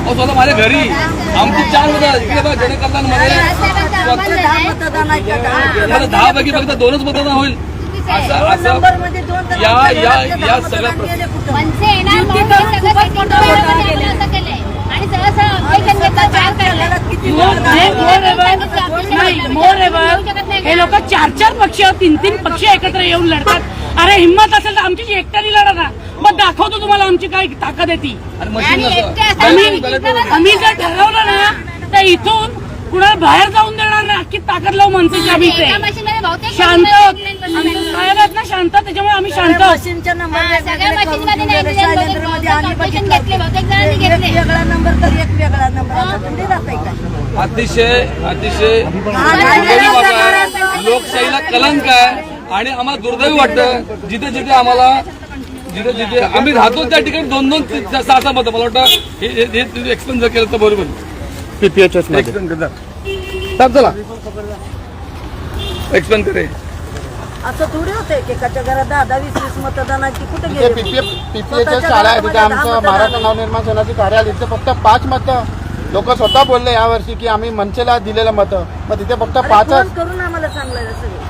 अहो स्वतः माझ्या घरी. आमची चार मतं. इकडे बघा जनकल्याणमध्ये. दहा मतदान आहे का दहा? मला दहा पैकी फक्त दोनच मतदान होईल. असं असं या या या सगळ्या हे हे लोक चार चार पक्ष तीन तीन पक्ष एकत्र येऊन लढतात. अरे हिंमत असेल तर आमची एकट्याने लढा ना. मग दाखवतो तुम्हाला आमची काय ताकद आहे ती आणि मशीन आणि नसतं. एकटे असतात. आम्ही जर ठरवलं ना तर इथून कुणाला बाहेर जाऊन देणार नाही अख्खी ताकद लावू मनसेच्या आम्ही इथे शांत आहोत. ना शांत त्याच्यामुळे आम्ही शांत मशीनच्या हा. वेगळा नंबर तर एक वेगळा नंबर? अतिशय अतिशय हा. लोकशाहीला कलंक आहे आणि आम्हाला दुर्दैवी वाटतं जिथे जिथे आम्हाला जिथे जिथे आम्ही राहतो त्या ठिकाणी दोन दोन सहा सहा मतं. मला वाटतं हे हे- हे एक्सप्लेन जर केलं तर बरोबर. पीपीएचएसमध्ये. एक्सप्लेन करता. चला. एक्सप्लेन करे. असं थोडी होते एकाच्या घरात दहा दहा वीस वीस मतदानाची कुठे तिथे गेले पीपीएच स्वतःच्या शाळा आहे तिथे आमचं मतदान महाराष्ट्र आहे. नवनिर्माण सेनाचे कार्यालय. तिथे फक्त पाच मतं. लोक स्वतः बोलले यावर्षी की आम्ही मनसेला दिलेलं मतं. मग तिथे फक्त फोन करून आम्हाला सांगलं सगळं.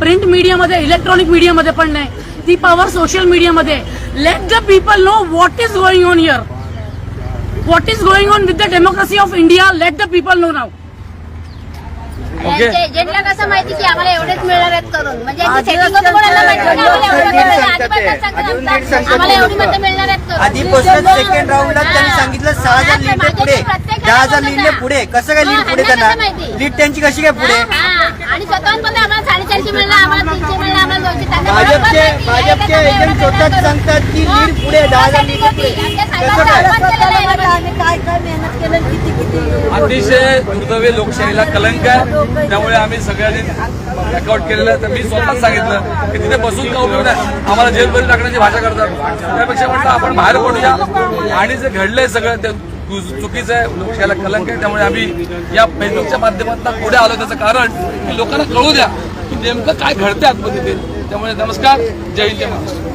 प्रिंट मीडियामध्ये इलेक्ट्रॉनिक मीडियामध्ये पण नाही ती पॉवर सोशल मीडियामध्ये let the people know what is going on here what is going on with the democracy of India let the people know now okay. यांच्या एजंटला कसं माहिती की आम्हाला एवढेच मिळणार आहेत करून म्हणजे यांची आधी setting होतं कोणाला माहिती की आम्हाला एवढं आधी मिळणार आहे. सांगतात ते. आधी पण आधी सांगतात नीट सांगतात आम्हाला ते एवढी लोकं. मतं मिळणार आहेत करून. आधीपासून सेकंड राऊंडला त्यांनी हा. सांगितलं सहा हजार हा, पुढे दहा हजार होता. पुढे कसं काय लीड हा, पुढे त्यांना कसं माहिती? लीड त्यांची कशी काय पुढे हा. आणि स्वतःहून पण भाजपचे. भाजपचे एजंट स्वतःच. सांगतात की लीड पुढे दहा हजार setting लीड होती. पुढे कसं काय? काय काय मेहनत केलं किती किती अतिशय दुर्दैवी लोकशाहीला कलंक आहे. त्यामुळे आम्ही सगळ्यांनी अकाउंट केलेलं. आहे तर मी स्वतःच सांगितलं की तिथे बसून का उपयोग नाही आम्हाला जेलमध्ये टाकण्याची भाषा करतात. त्यापेक्षा म्हटलं आपण बाहेर पडूया. आणि जे घडलंय सगळं ते चुकीचं आहे. लोकशाहीला कलंक आहे. त्यामुळे आम्ही या फेसबुकच्या माध्यमातून पुढे आलो. त्याचं कारण की लोकांना कळू द्या. नेमकं काय घडतं आतमध्ये ते? त्यामुळे नमस्कार जय हिंद जय महाराष्ट्र.